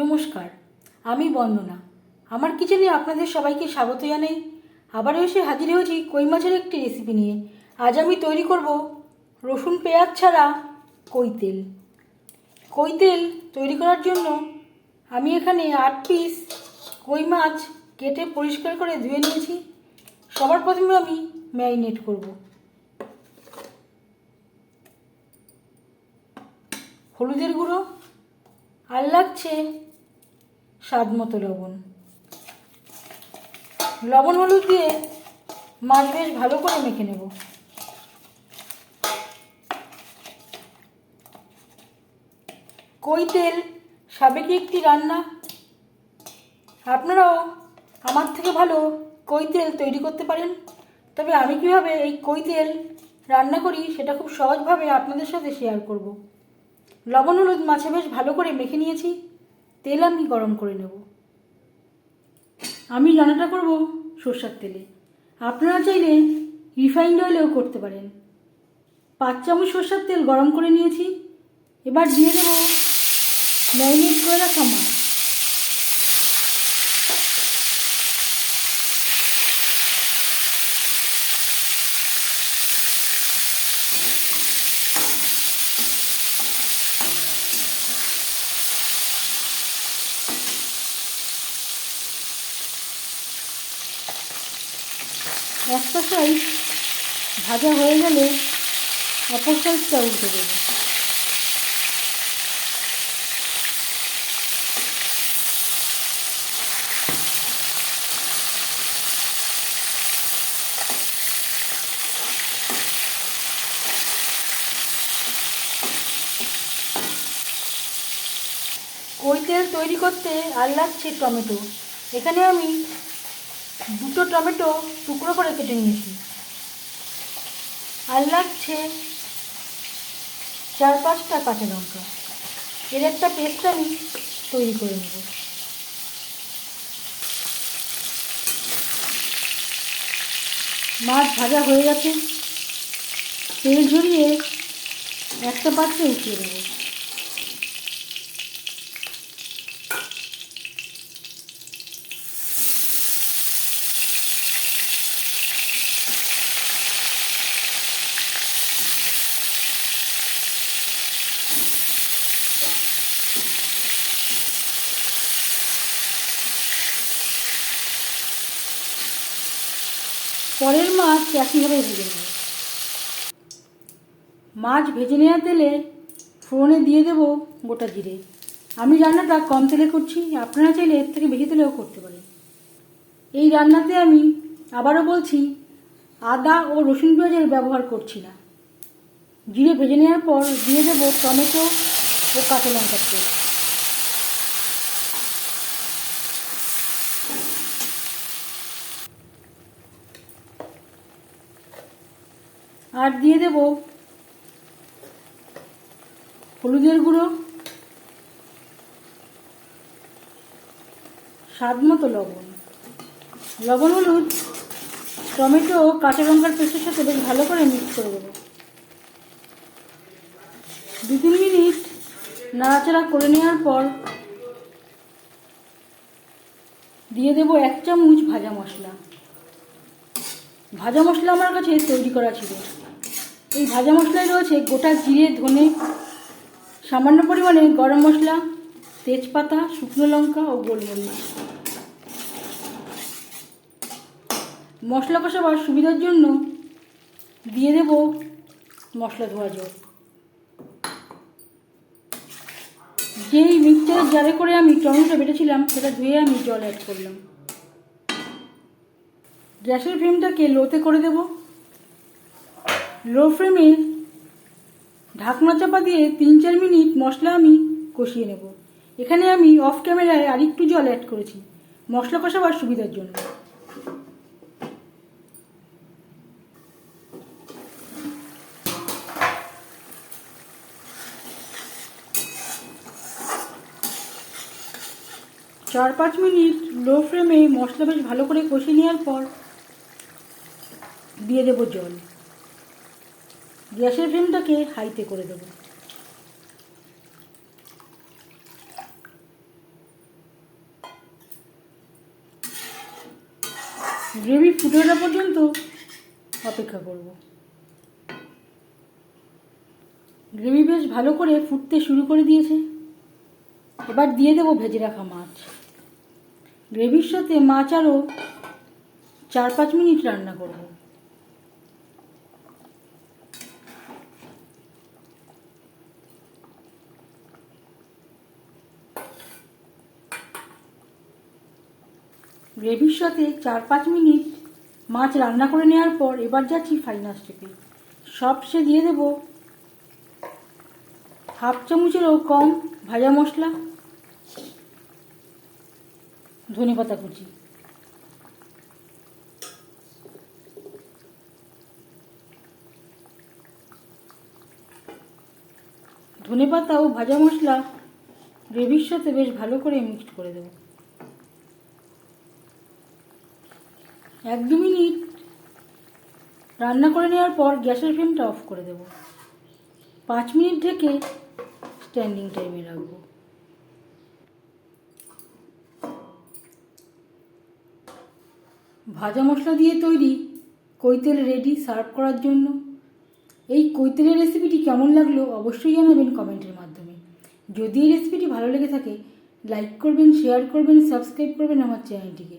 নমস্কার, আমি বন্দনা। আমার কিচেনে আপনাদের সবাইকে স্বাগত জানাই। আবারও এসে হাজির হয়েছি কই মাছের একটি রেসিপি নিয়ে। আজ আমি তৈরি করব রসুন পেঁয়াজ ছাড়া কই তেল। কই তেল তৈরি করার জন্য আমি এখানে আট পিস কই মাছ কেটে পরিষ্কার করে ধুয়ে নিয়েছি। সবার প্রথমে আমি ম্যারিনেট করব। হলুদের গুঁড়ো। আর লাগছে স্বাদ মতো লবণ। লবণ হলুদ দিয়ে মাছ বেশ ভালো করে মেখে নেব। কই তেল সাবেকি একটি রান্না। আপনারাও আমার থেকে ভালো কই তেল তৈরি করতে পারেন। তবে আমি কীভাবে এই কই তেল রান্না করি সেটা খুব সহজভাবে আপনাদের সাথে শেয়ার করব। লবণ হলুদ মাছে বেশ ভালো করে মেখে নিয়েছি। তেল আমি গরম করে নেব। আমি রান্নাটা করব সর্ষার তেলে। আপনারা চাইলে রিফাইন্ড অয়েলেও করতে পারেন। পাঁচ চামচ সর্ষার তেল গরম করে নিয়েছি। এবার দিয়ে দেবো ম্যারিনেট করে রাখা মাছ একটা সাইজ ভাজা হয়ে গেলে অপর সাইজটা উল্টে দেবো। কই তেল তৈরি করতে আর লাগছে টমেটো। এখানে আমি দুটো টমেটো টুকরো করে কেটে নিয়েছি। আর লাগছে চার পাঁচটা কাঁচা লঙ্কা। এর একটা পেস্ট আমি তৈরি করে নেব। মাছ ভাজা হয়ে গেছে। তেল ঝরিয়ে একটা পাত্রে উঠিয়ে দেবো পরের মাছ একইভাবে ভেজে নেব। মাছ ভেজে নেওয়া তেলে ফোড়নে দিয়ে দেব গোটা জিরে। আমি রান্নাটা কম তেলে করছি, আপনারা চাইলে এর থেকে বেশি তেলেও করতে পারেন। এই রান্নাতে আমি আবারও বলছি, আদা ও রসুন পেঁয়াজের ব্যবহার করছি না। জিরে ভেজে নেওয়ার পর দিয়ে দেবো টমেটো ও কাঁচা লঙ্কার তেল আর দিয়ে দেব হলুদের গুঁড়ো, স্বাদ মতো লবণ। লবণ, হলুদ, টমেটো কাঁচা লঙ্কার পেস্টের সাথে বেশ ভালো করে মিক্স করে দেবো। দু তিন মিনিট নাড়াচাড়া করে নেওয়ার পর দিয়ে দেবো এক চামচ ভাজা মশলা। ভাজা মশলা আমার কাছে তৈরি করা ছিল। এই ভাজা মশলায় রয়েছে, গোটা জিরে, ধনে, সামান্য পরিমাণে গরম মশলা, তেজপাতা, শুকনো লঙ্কা ও গোলমরিচ। মশলা কষাবার সুবিধার জন্য দিয়ে দেব মশলা ধোয়া জল। যেই মিক্সচারের জারে করে আমি টমেটো বেটেছিলাম, সেটা ধুয়ে আমি জল অ্যাড করলাম। গ্যাসের ফ্লেমটাকে লোতে করে দেব। লো ফ্লেমে ঢাকনা চাপা দিয়ে তিন চার মিনিট মশলা আমি কষিয়ে নেব। এখানে আমি অফ ক্যামেরায় আরেকটু জল অ্যাড করেছি। মশলা কষাবার সুবিধার জন্য। চার পাঁচ মিনিট লো ফ্লেমে মশলা বেশ ভালো করে কষিয়ে নেওয়ার পর দিয়ে দেবো জল। গ্যাসের ফ্লেমটাকে হাইতে করে দেবো। গ্রেভি ফুটে ওঠা পর্যন্ত অপেক্ষা করব। গ্রেভি বেশ ভালো করে ফুটতে শুরু করে দিয়েছে। এবার দিয়ে দেবো ভেজে রাখা মাছ। গ্রেভির সাথে মাছ আরও চার পাঁচ মিনিট রান্না করব। গ্রেভির সাথে চার পাঁচ মিনিট মাছ রান্না করে নেওয়ার পর এবার যাচ্ছি ফাইনাল স্টেপে সবসে দিয়ে দেব। হাফ চামচেরও কম ভাজা মশলা, ধনে পাতা কুচি। ধনে পাতা ও ভাজা মশলা গ্রেভির সাথে বেশ ভালো করে মিক্সড করে দেবো। এক দু মিনিট রান্না করে নেওয়ার পর গ্যাসের ফ্লেমটা অফ করে দেব। পাঁচ মিনিট ঢেকে স্ট্যান্ডিং টাইমে রাখব। ভাজা মশলা দিয়ে তৈরি কৈতেল রেডি সার্ভ করার জন্য। এই কৈতেলের রেসিপিটি কেমন লাগল অবশ্যই জানাবেন কমেন্টের মাধ্যমে। যদি এই রেসিপিটি ভালো লেগে থাকে লাইক করবেন শেয়ার করবেন সাবস্ক্রাইব করবেন আমার চ্যানেলটিকে